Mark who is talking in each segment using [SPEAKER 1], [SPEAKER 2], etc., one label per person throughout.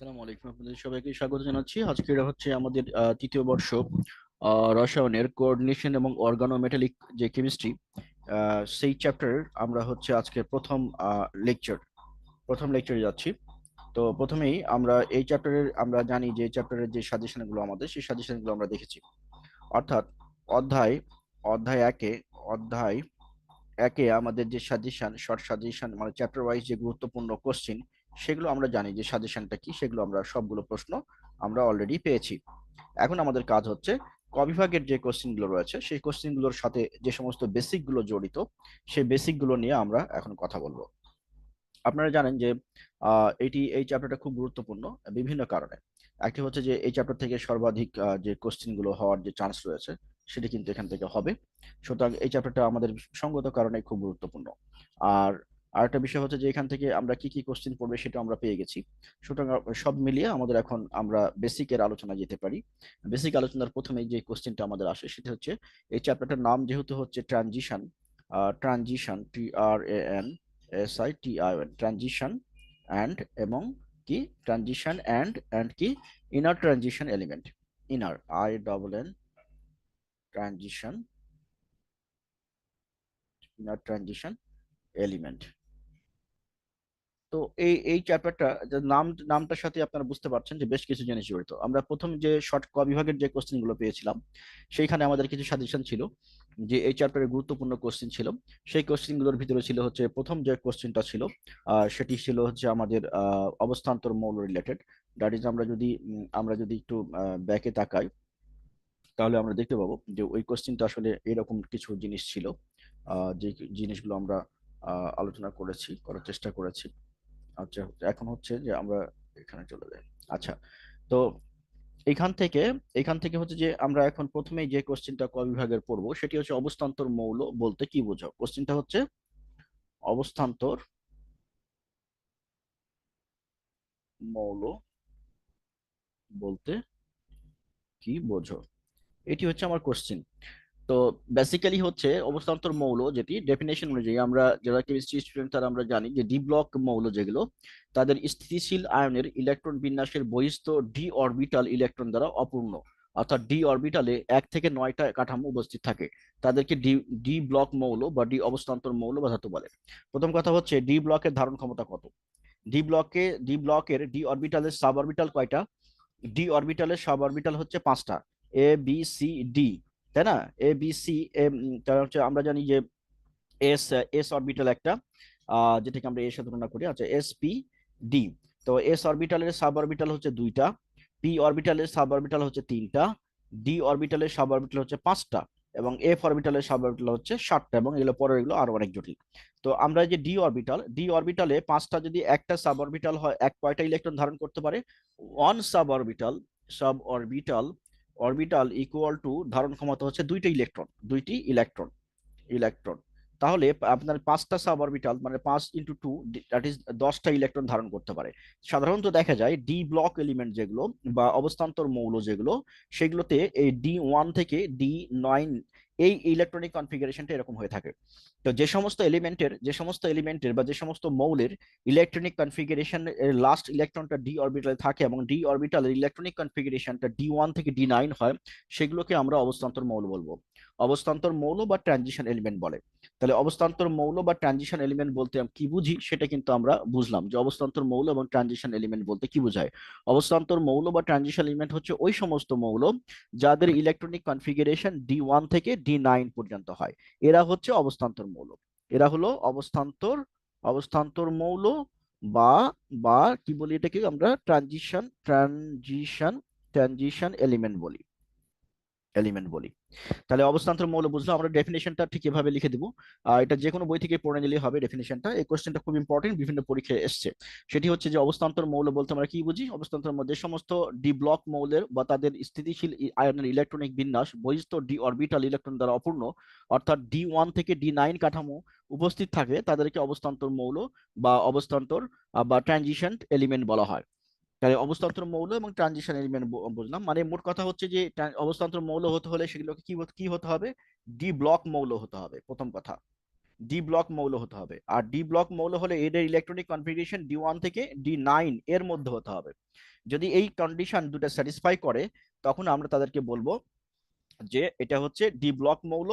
[SPEAKER 1] আসসালামু আলাইকুম আপনাদের সবাইকে স্বাগত জানাচ্ছি। আজকে এটা হচ্ছে আমাদের তৃতীয় বর্ষ রসায়নের কোঅর্ডিনেশন এবং অর্গানোমেটালিক যে কেমিস্ট্রি সেই চ্যাপ্টার আমরা হচ্ছে আজকে প্রথম লেকচার প্রথম লেকচারে যাচ্ছি। তো প্রথমেই আমরা এই চ্যাপ্টারের আমরা জানি যে চ্যাপ্টারের যে সাজেশনগুলো আমাদের, সেই সাজেশনগুলো আমরা দেখেছি। অর্থাৎ অধ্যায় অধ্যায় একে অধ্যায় একে আমাদের যে সাজেশন শর্ট সাজেশন মানে চ্যাপ্টার ওয়াইজ যে গুরুত্বপূর্ণ কোশ্চিন সেগুলো আমরা জানি যে সাজেশনটা কি, সেগুলো আমরা, সবগুলো প্রশ্ন আমরা অলরেডি পেয়েছি। এখন আমাদের কাজ হচ্ছে, ক বিভাগের যে কোশ্চিনগুলো রয়েছে, সেই কোশ্চিনগুলোর সাথে যে সমস্ত বেসিকগুলো জড়িত, সেই বেসিকগুলো নিয়ে আমরা এখন কথা বলব। আপনারা জানেন যে এটি, এই চ্যাপ্টারটা খুব গুরুত্বপূর্ণ বিভিন্ন কারণে। একটি হচ্ছে যে, এই চ্যাপ্টার থেকে সর্বাধিক যে কোশ্চিনগুলো হওয়ার যে চান্স রয়েছে, সেটি কিন্তু এখান থেকে হবে। সুতরাং এই চ্যাপ্টারটা আমাদের সঙ্গত কারণে খুব গুরুত্বপূর্ণ। আর আরেকটা বিষয় হচ্ছে যে এখান থেকে আমরা কি কি কোশ্চিন পড়বে সেটা আমরা পেয়ে গেছি। সুতরাং, সব মিলিয়ে আমাদের এখন আমরা বেসিকের আলোচনা যেতে পারি। বেসিক আলোচনার প্রথমে যে কোশ্চিনটা আমাদের আসে সেটা হচ্ছে, এই চ্যাপ্টারটার নাম যেহেতু হচ্ছে transition transition T R A N S I T I N transition and এবং কি ট্রানজিশন অ্যান্ড অ্যান্ড কি inner transition element inner I double N transition inner transition element তো এই এই চ্যাপ্টারটা নাম, নামটার সাথে আপনারা বুঝতে পারছেন যে বেশ কিছু জিনিস জড়িত। আমরা প্রথম যে শর্ট ক বিভাগের যে কোশ্চেনগুলো পেয়েছিলাম, সেইখানে আমাদের কিছু সাজেশন ছিল যে এই চ্যাপ্টারের গুরুত্বপূর্ণ কোশ্চেন ছিল। সেই কোশ্চেনগুলোর ভিতরে ছিল হচ্ছে প্রথম যে কোশ্চেনটা ছিল সেটি ছিল হচ্ছে আমাদের অবস্থান্তর মৌল রিলেটেড দ্যাট ইজ আমরা যদি আমরা যদি একটু ব্যাকে তাকাই, তাহলে আমরা দেখতে পাবো যে ওই কোশ্চেনটা আসলে এরকম কিছু জিনিস ছিল যে জিনিসগুলো আমরা আলোচনা করেছি, করার চেষ্টা করেছি। আচ্ছা এখন হচ্ছে যে আমরা এখানে চলে যাই। আচ্ছা তো এখান থেকে এখান থেকে হচ্ছে যে আমরা এখন প্রথমেই যে কোশ্চেনটা ক বিভাগের পড়ব, সেটি হচ্ছে অবস্থান্তর মৌল বলতে কি বোঝো কোশ্চেনটা হচ্ছে অবস্থান্তর মৌল বলতে কি বোঝো এটি হচ্ছে আমার কোশ্চেন তো বেসিক্যালি হচ্ছে অবস্থান্তর মৌল যেটি ডেফিনেশন অনুযায়ী আমরা যারা কেমিস্ট্রি স্টুডেন্ট তারা আমরা জানি যে ডি ব্লক মৌল যেগুলো, তাদের স্থিতিশীল আয়নের ইলেকট্রন বিন্যাসের বহিস্থ ডি অরবিটাল ইলেকট্রন দ্বারা অপূর্ণ। অর্থাৎ ডি অরবিটালে এক থেকে নয়টা কাঠামো উপস্থিত থাকে। তাদেরকে ডি ডি ব্লক মৌল বা ডি অবস্থান্তর মৌল বা ধাতু বলে। প্রথম কথা হচ্ছে ডি ব্লকের ধারণ ক্ষমতা কত? ডি ব্লকে ডি ব্লকের ডি অরবিটালের সাব অরবিটাল কয়টা? ডি অরবিটালের সাব অরবিটাল হচ্ছে পাঁচটা। এ বি সি ডি তাই না? এ বি সি তার হচ্ছে আমরা জানি যে এস এস অরবিটাল একটা যেটাকে আমরা এর সাথে তুলনা করি আচ্ছা এস পি ডি তো এস অরবিটালের সাব অরবিটাল হচ্ছে দুইটা পি অরবিটালের সাব অরবিটাল হচ্ছে তিনটা ডি অরবিটালের সাব অরবিটাল হচ্ছে পাঁচটা, এবং এফ অরবিটালের সাব অরবিটাল হচ্ছে সাতটা, এবং এগুলো পরের এগুলো আরও অনেক জটিল। তো আমরা যে ডি অরবিটাল ডি অরবিটালে পাঁচটা যদি একটা সাব অরবিটাল হয়, এক কয়টা ইলেকট্রন ধারণ করতে পারে? One sub orbital sub orbital orbital equal to ধারণ ক্ষমতা হচ্ছে দুইটা ইলেকট্রন দুইটি ইলেকট্রন ইলেকট্রন তাহলে আপনার পাঁচটা সাব অরবিটাল মানে পাঁচ ইন্টু টু দ্যাট ইজ দশটা ইলেকট্রন ধারণ করতে পারে। সাধারণত দেখা যায় ডি ব্লক এলিমেন্ট যেগুলো বা অবস্থান্তর মৌল যেগুলো, সেগুলোতে এই ডি ওয়ান থেকে ডি নাইন এই ইলেকট্রনিক কনফিগারেশনটা এরকম হয়ে থাকে। তো যে সমস্ত এলিমেন্টের যে সমস্ত এলিমেন্টের বা যে সমস্ত মৌলের ইলেকট্রনিক কনফিগারেশন লাস্ট ইলেকট্রনটা ডি অরবিটালে থাকে এবং ডি অরবিটালের ইলেকট্রনিক কনফিগারেশনটা ডি ওয়ান থেকে ডি নাইন হয়, সেগুলোকে আমরা অবস্থান্তর মৌল বলব। অবস্থান্তর মৌল বা ট্রানজিশন এলিমেন্ট বলে। তাহলে অবস্থান্তর মৌল বা ট্রানজিশন এলিমেন্ট বলতে আমরা কি বুঝি? সেটা কিন্তু আমরা বুঝলাম যে অবস্থান্তর মৌল এবং ট্রানজিশন এলিমেন্ট বলতে কি বোঝায়। অবস্থান্তর মৌল বা ট্রানজিশন এলিমেন্ট হচ্ছে ওই সমস্ত মৌল যাদের ইলেকট্রনিক কনফিগারেশন ডি ওয়ান থেকে ডি নাইন পর্যন্ত হয়। এরা হচ্ছে অবস্থান্তর মৌল। এরা হলো অবস্থান্তর অবস্থান্তর মৌল বা বা কি বলি এটাকে আমরা? ট্রানজিশন ট্রানজিশন ট্রানজিশন এলিমেন্ট বলি। এলিমেন্ট বলি। তাহলে অবস্থান্তর মৌল বুঝলো আমরা ডেফিনেশনটা ঠিক এভাবে লিখে দিব। আহ, এটা যে কোনো বই থেকে পড়ে নিলেই হবে ডেফিনেশনটা এই কোশ্চেনটা খুব ইম্পর্টেন্ট বিভিন্ন পরীক্ষায় এসছে। সেটি হচ্ছে যে অবস্থান্তর মৌল বলতে আমরা কি বুঝি? অবস্থান্তর মধ্যে সমস্ত ডি ব্লক মৌলের বা তাদের স্থিতিশীল আয়নের ইলেকট্রনিক বিন্যাস বহিস্থ ডি অরবিটাল ইলেকট্রন দ্বারা অপূর্ণ অর্থাৎ ডি ওয়ান থেকে ডি নাইন কাঠামো উপস্থিত থাকে তাদেরকে অবস্থান্তর মৌল বা অবস্থান্তর বা ট্রানজিশন এলিমেন্ট বলা হয়। তাহলে অবস্থান্তর মৌল এবং ট্রানজিশন এলিমেন্ট বুঝলাম। মানে মোট কথা হচ্ছে যে অবস্থান্তর মৌল হতে হলে সেগুলোকে কি কি হতে হবে? ডি ব্লক মৌল হতে হবে, প্রথম কথা। ডি ব্লক মৌল হতে হবে। আর ডি ব্লক মৌল হলে এদের ইলেকট্রনিক কনফিগারেশন ডি ওয়ান থেকে ডি নাইন এর মধ্যে হতে হবে। যদি এই কন্ডিশন দুটো স্যাটিসফাই করে, তখন আমরা তাদেরকে বলব যে, এটা হচ্ছে ডি ব্লক মৌল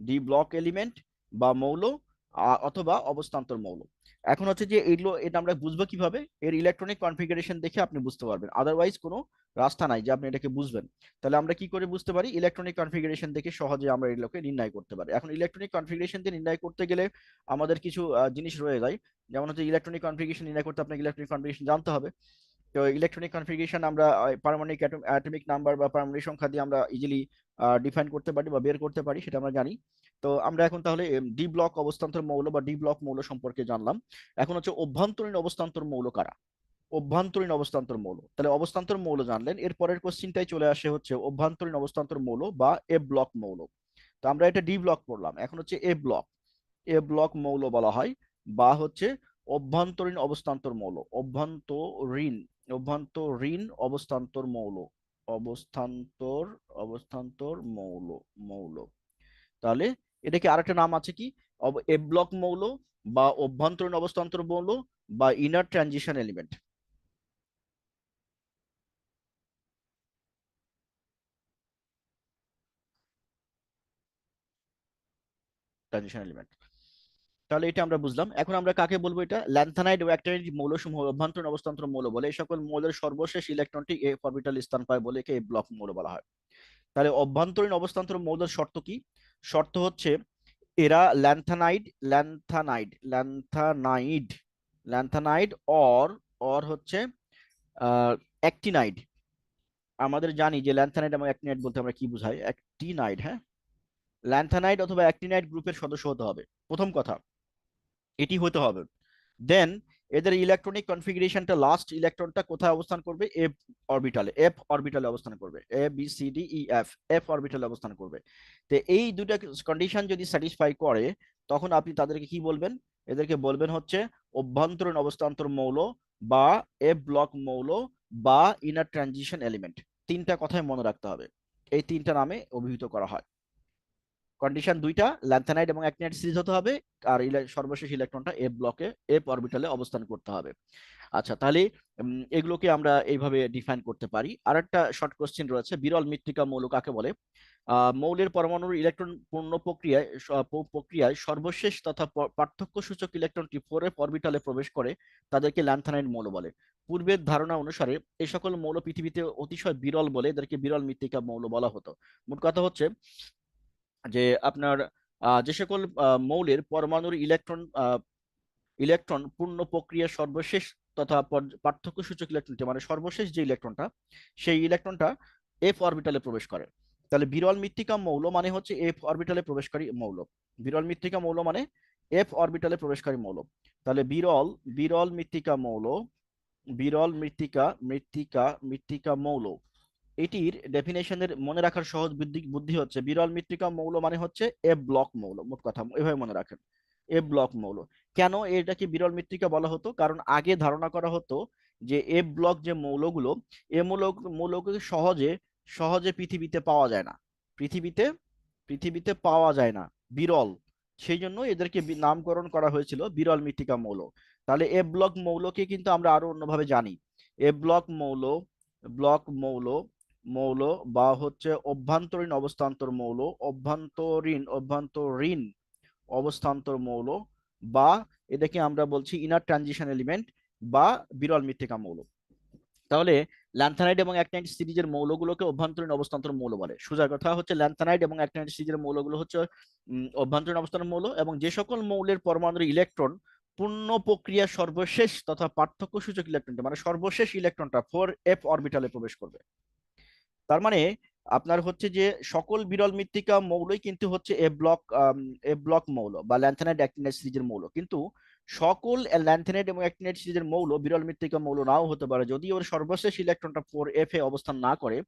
[SPEAKER 1] ডি ব্লক এলিমেন্ট বা মৌল অথবা অবস্থান্তর মৌল। এখন হচ্ছে যে এগুলো, এটা আমরা বুঝব কীভাবে? এর ইলেকট্রনিক কনফিগারেশন দেখে আপনি বুঝতে পারবেন। আদারওয়াইজ কোনো রাস্তা নাই যে আপনি এটাকে বুঝবেন। তাহলে আমরা কি করে বুঝতে পারি? ইলেকট্রনিক কনফিগারেশন দেখে সহজে আমরা এগুলোকে নির্ণয় করতে পারি। এখন ইলেকট্রনিক কনফিগারেশন দিয়ে নির্ণয় করতে গেলে আমাদের কিছু জিনিস রয়ে যায়। যেমন হচ্ছে ইলেকট্রনিক কনফিগারেশন নির্ণয় করতে আপনাকে ইলেকট্রনিক কনফিগারেশন জানতে হবে। তো ইলেকট্রনিক কনফিগারেশন আমরা পারমাণবিক অ্যাটমিক নাম্বার বা পারমাণবিক সংখ্যা দিয়ে আমরা ইজিলি ডিফাইন করতে পারি বা বের করতে পারি, সেটা আমরা জানি। তো আমরা এখন তাহলে ডি ব্লক অবস্থান্তর মৌল বা ডি ব্লক মৌল সম্পর্কে জানলাম। এখন হচ্ছে অভ্যন্তরীণ অবস্থান্তর মৌল কারা? অভ্যন্তরীণ অবস্থান্তর মৌল। তাহলে অবস্থান্তর মৌল জানলেন এর পরের কোশ্চিনটাই চলে আসে হচ্ছে অভ্যন্তরীণ অবস্থান্তর মৌল বা এ ব্লক মৌল। তো আমরা এটা ডি ব্লক পড়লাম। এখন হচ্ছে এ ব্লক এ ব্লক মৌল বলা হয় বা হচ্ছে অভ্যন্তরীণ অবস্থান্তর মৌল। অভ্যন্তরীণ অভ্যন্তরীণ অবস্থান্তর মৌল। অবস্থান্তর অবস্থান্তর মৌল মৌল। তাহলে এটাকে আরেকটা নাম আছে কি? এ ব্লক মৌল বা অভ্যন্তরীণ অবস্থান্তর মৌল বা ইনার ট্রানজিশন এলিমেন্ট এলিমেন্ট তাহলে এটা আমরা বুঝলাম। এখন আমরা কাকে বলব এটা? মৌলসমূহ, অভ্যন্তরীণ অবস্থান্তর মৌল বলে। সকল সর্বশেষ এ স্থান বলে ব্লক মৌল বলা হয়। তাহলে অভ্যন্তরীণ অবস্থান্তর মৌলের শর্ত কি? শর্ত হচ্ছে এরা lanthanide lanthanide lanthanide lanthanide or or হচ্ছে অ্যাক্টিনাইড আমাদের জানি যে ল্যান্থানাইড এবং অ্যাক্টিনাইড বলতে আমরা কি বুঝাই? অ্যাক্টিনাইড হ্যাঁ? ল্যান্থানাইড অথবা অ্যাক্টিনাইড গ্রুপের সদস্য হতে হবে। প্রথম কথা, এটি হতে হবে। দেন এদের ইলেকট্রনিক কনফিগারেশনটা লাস্ট ইলেকট্রনটা কোথায় অবস্থান করবে? এফ অরবিটালে এফ অরবিটালে অবস্থান করবে। A B C D E F F অরবিটালে অবস্থান করবে। তো এই দুটা কন্ডিশন যদি স্যাটিসফাই করে, তখন আপনি তাদেরকে কি বলবেন? এদেরকে বলবেন হচ্ছে অভ্যন্তরীণ অবস্থান্তর মৌল বা এফ ব্লক মৌল বা ইনার ট্রানজিশন এলিমেন্ট তিনটা কথাই মনে রাখতে হবে। এই তিনটা নামে অভিহিত করা হয়। কন্ডিশন দুইটা ল্যান্থানাইড এবং অ্যাক্টিনাইড সিরিজ হতে হবে, আর সর্বশেষ ইলেকট্রনটা এফ ব্লকে এফ অরবিটালে অবস্থান করতে হবে। আচ্ছা তাহলে এগুলোকে আমরা এইভাবে ডিফাইন করতে পারি। আর একটা শর্ট কোশ্চেন রয়েছে, বিরল মৃত্তিকা মৌল কাকে বলে? মৌলের পরমাণুর ইলেকট্রন পূর্ণ প্রক্রিয়ায় প্রক্রিয়ায় সর্বশেষ তথা পার্থক্য সূচক ইলেকট্রনটি এফ অরবিটালে প্রবেশ করে, তাদেরকে ল্যান্থানাইড মৌল বলে। পূর্বের ধারণা অনুসারে এই সকল মৌল পৃথিবীতে অতিশয় বিরল বলে এদেরকে বিরল মৃত্তিকা মৌল বলা হতো। মোট কথা হচ্ছে যে আপনার যে সকল মৌলের পরমাণুর ইলেকট্রন ইলেকট্রন পূর্ণ প্রক্রিয়া সর্বশেষ তথা পার্থক্য সূচক ইলেকট্রনটি মানে সর্বশেষ যে ইলেকট্রনটা সেই ইলেকট্রনটা এফ অরবিটালে প্রবেশ করে। তাহলে বিরল মৃত্তিকা মৌল মানে হচ্ছে এফ অরবিটালে প্রবেশকারী মৌল। বিরল মৃত্তিকা মৌল মানে এফ অরবিটালে প্রবেশকারী মৌল। তাহলে বিরল বিরল মৃত্তিকা মৌল, বিরল মৃত্তিকা মৃত্তিকা মৃত্তিকা মৌল এটির ডেফিনেশনের মনে রাখার সহজ বুদ্ধি বুদ্ধি হচ্ছে বিরল মৃত্তিকা মৌল মানে হচ্ছে এ ব্লক মৌল, মোট কথা, এভাবে মনে রাখেন। এ ব্লক মৌল। কেন এটাকে বিরল মৃত্তিকা বলা হতো? কারণ আগে ধারণা করা হতো যে এ ব্লক যে মৌলগুলো, এ মৌল মৌলগুলো সহজে সহজে পৃথিবীতে পাওয়া যায় না। পৃথিবীতে পৃথিবীতে পাওয়া যায় না। বিরল। সেই জন্য এদেরকে নামকরণ করা হয়েছিল বিরল মৃত্তিকা মৌল। তাহলে এ ব্লক মৌলকে কিন্তু আমরা আরও অন্যভাবে জানি। এ ব্লক মৌল ব্লক মৌল মৌল বা হচ্ছে অভ্যন্তরীণ অবস্থান্তর মৌল, অভ্যন্তরীণ অভ্যন্তরীণ অবস্থান্তর মৌল বা এটাকে আমরা বলছি ইনার ট্রানজিশন এলিমেন্ট বা বিরল মৃত্তিকা মৌল। তাহলে ল্যান্থানাইড এবং অ্যাক্টিনাইড সিরিজের মৌলগুলোকে অভ্যন্তরীণ অবস্থান্তর মৌল বলে। সোজা কথা হচ্ছে ল্যান্থানাইড এবং অ্যাক্টিনাইড সিরিজের মৌলগুলো হচ্ছে অভ্যন্তরীণ অবস্থান্তর মৌল এবং যে সকল মৌলের পরমাণুর ইলেকট্রন পূর্ণ প্রক্রিয়া সর্বশেষ তথা পার্থক্য সূচক ইলেকট্রনটা মানে সর্বশেষ ইলেকট্রনটা ফোর এফ অরবিটালে প্রবেশ করবে। তার মানে আপনার হচ্ছে যে সকল বিরল মৃত্তিকা মৌলই কিন্তু হচ্ছে এ ব্লক এ ব্লক মৌল বা ল্যান্থানাইড অ্যাক্টিনাইড সিরিজের মৌল। কিন্তু সকল ল্যান্থানাইড এবং অ্যাক্টিনাইড সিরিজের মৌল বিরল মৃত্তিকা মৌল নাও হতে পারে। যদি ওর সর্বশেষ ইলেকট্রনটা ফোর এফ এ অবস্থান না করে,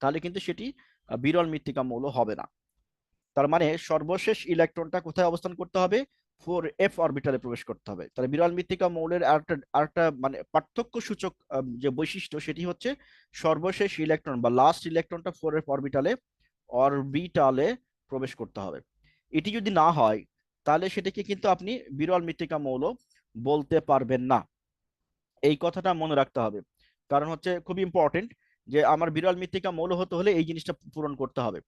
[SPEAKER 1] তাহলে কিন্তু সেটি বিরল মৃত্তিকা মৌল হবে না। তার মানে সর্বশেষ ইলেকট্রনটা কোথায় অবস্থান করতে হবে? ফোর এফ অরবিটালে প্রবেশ করতে হবে। তাহলে বিরল মৃত্তিকা মৌলের আরেকটা আরেকটা মানে পার্থক্য সূচক যে বৈশিষ্ট্য সেটি হচ্ছে সর্বশেষ ইলেকট্রন বা লাস্ট ইলেকট্রনটা ফোর এফ অরবিটালে অরবিটালে প্রবেশ করতে হবে। এটি যদি না হয়, তাহলে সেটাকে কিন্তু আপনি বিরল মৃত্তিকা মৌল বলতে পারবেন না। এই কথাটা মনে রাখতে হবে। কারণ হচ্ছে খুব ইম্পর্টেন্ট যে আমার বিরল মৃত্তিকা মৌল হতে হলে এই জিনিসটা পূরণ করতে হবে।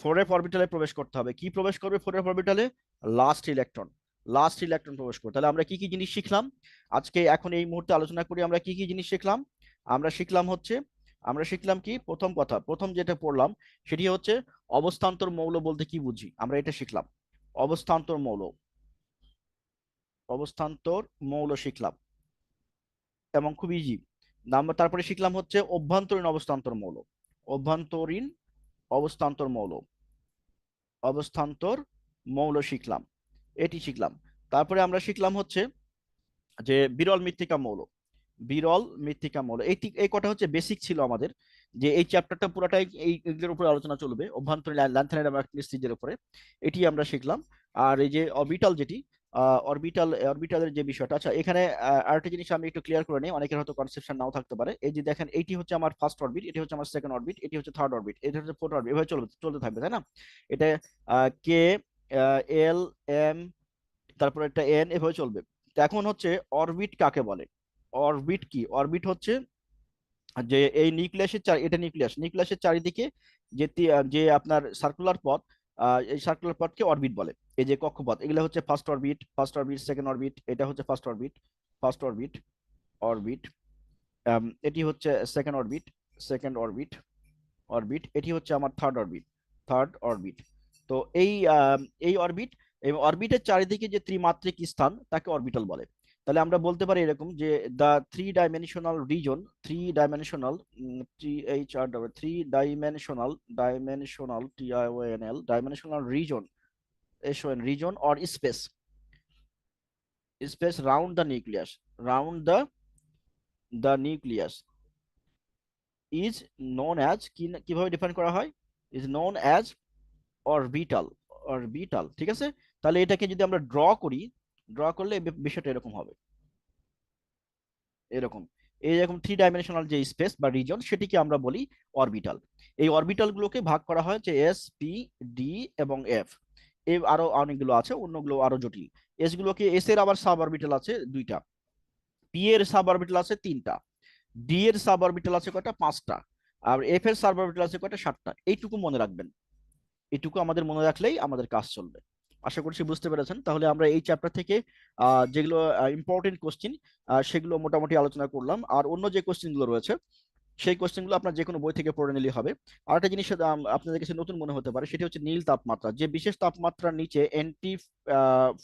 [SPEAKER 1] ফোর এফ অরবিটালে প্রবেশ করতে হবে। কি প্রবেশ করবে ফোর এফ অরবিটালে লাস্ট ইলেকট্রন লাস্ট ইলেকট্রন প্রবেশ করবে তাহলে আমরা কি কি জিনিস শিখলাম? আজকে এখন এই মুহূর্তে আলোচনা করি আমরা কি কি জিনিস শিখলাম। আমরা শিখলাম হচ্ছে, আমরা শিখলাম কি? প্রথম কথা, প্রথম যেটা পড়লাম সেটি হচ্ছে অবস্থান্তর মৌল বলতে কি বুঝি? আমরা এটা শিখলাম। অবস্থান্তর মৌল। অবস্থান্তর মৌল শিখলাম। এবং খুব ইজি নাম্বার তারপরে শিখলাম হচ্ছে অভ্যন্তরীণ অবস্থান্তর মৌল। অভ্যন্তরীণ অবস্থান্তর মৌল। অবস্থান্তর মৌল শিখলাম। এটি শিখলাম। তারপরে আমরা শিখলাম হচ্ছে যে বিরল মৃত্তিকা মৌল। বিরল মৃত্তিকা মৌল। এই এই কটা হচ্ছে বেসিক ছিল আমাদের। যে এই চ্যাপ্টারটা পুরোটাই এই এগুলোর উপরে আলোচনা চলবে। অভ্যন্তরীণ ল্যান্থানাইড উপরে। এটি আমরা শিখলাম। আর এই যে অরবিটাল যেটি অরবিটাল অরবিটালের যে বিষয়টা আচ্ছা এখানে আরেকটা জিনিস আমি একটু ক্লিয়ার করে নিই। অনেকের হয়তো কনসেপশন নাও থাকতে পারে। এই যে দেখেন, এইটি হচ্ছে আমার ফার্স্ট অরবিট এটি হচ্ছে আমার সেকেন্ড অরবিট এটি হচ্ছে থার্ড অরবিট এটি হচ্ছে ফোর্থ অরবিট এভাবে চলবে চলতে থাকবে, তাই না? এটা কে এল এম তারপর একটা এন এভাবে চলবে। এখন হচ্ছে অরবিট কাকে বলে? অরবিট কি? অরবিট হচ্ছে যে এই নিউক্লিয়াসের চার, এটা নিউক্লিয়াস নিউক্লিয়াসের চারিদিকে যে যে আপনার সার্কুলার পথ এই সার্কুলার পথকে অরবিট বলে। এই যে কক্ষপথ, এগুলো হচ্ছে first orbit first orbit second orbit এটা হচ্ছে first orbit first orbit orbit এটি হচ্ছে second orbit second orbit orbit এটি হচ্ছে আমার থার্ড অরবিট থার্ড অরবিট তো এই এই অরবিট এবং অরবিটের চারিদিকে যে ত্রিমাত্রিক স্থান, তাকে অরবিটাল বলে। তাহলে আমরা বলতে পারি এরকম যে the three dimensional region three dimensional T H R double three dimensional dimensional T I O N L dimensional region S O N region or space space round the nucleus round the the nucleus is known as কীভাবে define করা হয়? Is known as orbital orbital ঠিক আছে? তাহলে এটাকে যদি আমরা draw করি ড্র করলে বিষয়টা এরকম হবে। এরকম। এই রকম থ্রি ডাইমেনশনাল যে স্পেস বা রিজন সেটিকে আমরা বলি অরবিটাল এই অরবিটাল গুলোকে ভাগ করা হয় যে এস পি ডি এবং এফ এ আরও অনেকগুলো আছে, অন্যগুলো আরও জটিল। এস গুলোকে এস এর আবার সাব অরবিটাল আছে দুইটা। পি এর সাব অরবিটাল আছে তিনটা। ডি এর সাব অরবিটাল আছে কয়টা? পাঁচটা। আর এফ এর সাব অরবিটাল আছে কয়টা? সাতটা। এইটুকু মনে রাখবেন। এটুকু আমাদের মনে রাখলেই আমাদের কাজ চলবে। আশা করছি বুঝতে পেরেছেন। তাহলে আমরা এই চ্যাপ্টার থেকে যেগুলো ইম্পর্টেন্ট কোশ্চিন সেগুলো মোটামুটি আলোচনা করলাম। আর অন্য যে কোশ্চিনগুলো রয়েছে, সেই কোশ্চেনগুলো আপনার যে কোনো বই থেকে পড়ে নিলেই হবে। আর একটা জিনিস আপনাদের কাছে নতুন মনে হতে পারে, সেটি হচ্ছে নীল তাপমাত্রা। যে বিশেষ তাপমাত্রার নিচে অ্যান্টি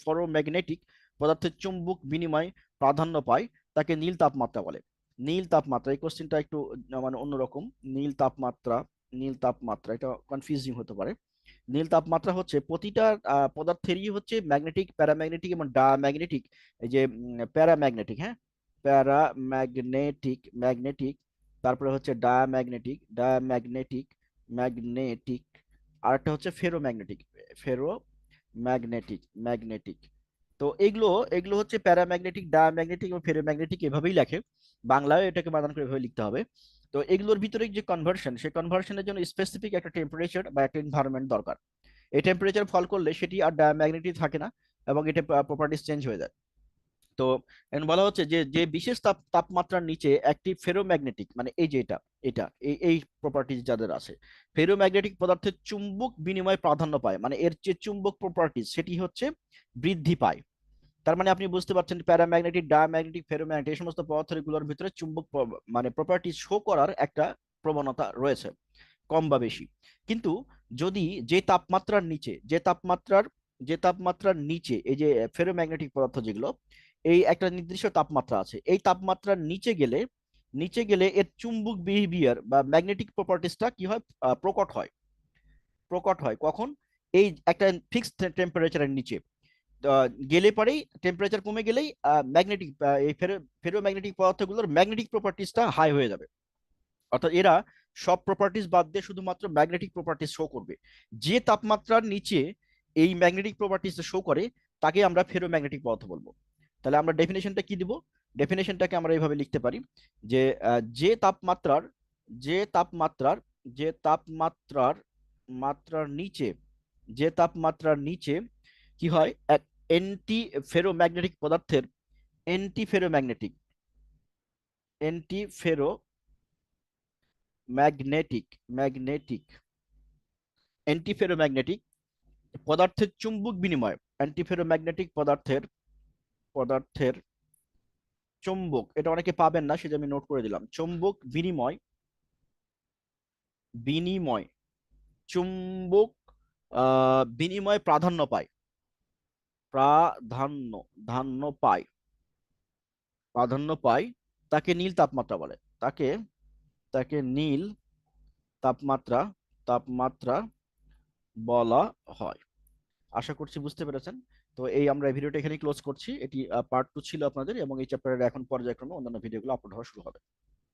[SPEAKER 1] ফরোম্যাগনেটিক পদার্থের চুম্বক বিনিময় প্রাধান্য পায়, তাকে নীল তাপমাত্রা বলে। নীল তাপমাত্রা, এই কোশ্চেনটা একটু মানে অন্যরকম। নীল তাপমাত্রা নীল তাপমাত্রা, এটা কনফিউজিং হতে পারে। নীল তাপমাত্রা হচ্ছে প্রতিটা পদার্থেরই হচ্ছে ম্যাগনেটিক, প্যারাম্যাগনেটিক এবং ডায়াম্যাগনেটিক এই যে প্যারাম্যাগনেটিক হ্যাঁ? প্যারাম্যাগনেটিক, ম্যাগনেটিক, তারপরে হচ্ছে ডায়াম্যাগনেটিক ডায়াম্যাগনেটিক, ম্যাগনেটিক আর একটা হচ্ছে ফেরোম্যাগনেটিক ফেরো ম্যাগনেটিক। ম্যাগনেটিক তো এগুলো এগুলো হচ্ছে প্যারাম্যাগনেটিক, ডায়াম্যাগনেটিক এবং ফেরোম্যাগনেটিক এভাবেই লেখে। বাংলায় এটাকে বানান করে এভাবে লিখতে হবে। তো এগুলোর ভিতরে যে কনভার্সন সেই কনভার্সনের জন্য স্পেসিফিক একটা টেম্পারেচার বা একটা এনভায়রনমেন্ট দরকার। এই টেম্পারেচার ফল করলে সেটি আর ডায়াম্যাগনেটিক থাকে না এবং এটা প্রপার্টিস চেঞ্জ হয়ে যায়। তো এখন বলা হচ্ছে যে যে বিশেষ তাপ, তাপমাত্রার নিচে একটি ফেরোম্যাগনেটিক মানে এই যে এটা এটা, এই এই প্রপার্টিজ যাদের আছে ফেরোম্যাগনেটিক পদার্থের চুম্বক বিনিময় প্রাধান্য পায়। মানে এর যে চুম্বক প্রপার্টিজ সেটি হচ্ছে বৃদ্ধি পায়। তার মানে আপনি বুঝতে পারছেন প্যারাম্যাগনেটিক, ডায়াম্যাগনেটিক, ফেরোম্যাগনেটিক, এই সমস্ত পদার্থগুলোর ভিতরে চুম্বক মানে প্রপার্টি শো করার একটা প্রবণতা রয়েছে, কম বা বেশি। কিন্তু যদি যে তাপমাত্রার নিচে, যে তাপমাত্রার যে তাপমাত্রার নিচে, এই যে ফেরোম্যাগনেটিক পদার্থ যেগুলো, এই একটা নির্দিষ্ট তাপমাত্রা আছে, এই তাপমাত্রার নিচে গেলে নিচে গেলে এর চুম্বক বিহেভিয়ার বা ম্যাগনেটিক প্রপার্টিসটা কি হয়? প্রকট হয়। প্রকট হয়। কখন? এই একটা ফিক্সড টেম্পারেচারের নিচে। গেলে পরেই টেম্পারেচার কমে গেলেই ম্যাগনেটিক এই ফেরো ম্যাগনেটিক পদার্থগুলোর ম্যাগনেটিক প্রপার্টিসটা হাই হয়ে যাবে। অর্থাৎ এরা সব প্রপার্টিস বাদ দিয়ে শুধুমাত্র ম্যাগনেটিক প্রপার্টিস শো করবে। যে তাপমাত্রার নিচে এই ম্যাগনেটিক প্রপার্টিস শো করে, তাকে আমরা ফেরো ম্যাগনেটিক পদার্থ বলব। তাহলে আমরা ডেফিনেশনটা কি দিব? ডেফিনেশনটাকে আমরা এইভাবে লিখতে পারি যে যে তাপমাত্রার যে তাপমাত্রার যে তাপমাত্রার, মাত্রার নিচে, যে তাপমাত্রার নিচে কি হয়? এক অ্যান্টি ফেরোম্যাগনেটিক পদার্থের anti ferromagnetic anti ferro magnetic magnetic anti ferromagnetic পদার্থের চুম্বক বিনিময় অ্যান্টি ফেরোম্যাগনেটিক পদার্থের পদার্থের চুম্বক, এটা অনেকে পাবেন না, সেটা আমি নোট করে দিলাম। চুম্বক বিনিময় বিনিময়, চুম্বক বিনিময় প্রাধান্য পায়। প্রাধান্য, ধান্য পায়। প্রাধান্য পায়, তাকে নীল তাপমাত্রা বলে। তাকে তাকে নীল তাপমাত্রা তাপমাত্রা বলা হয়। আশা করছি বুঝতে পেরেছেন? তো এই আমরা ভিডিওটা এখানে ক্লোজ করছি। এটি পার্ট টু ছিল আপনাদের এবং এই চ্যাপ্টারের এখন পর্যায়ক্রমে অন্যান্য ভিডিওগুলো আপলোড হওয়া শুরু হবে।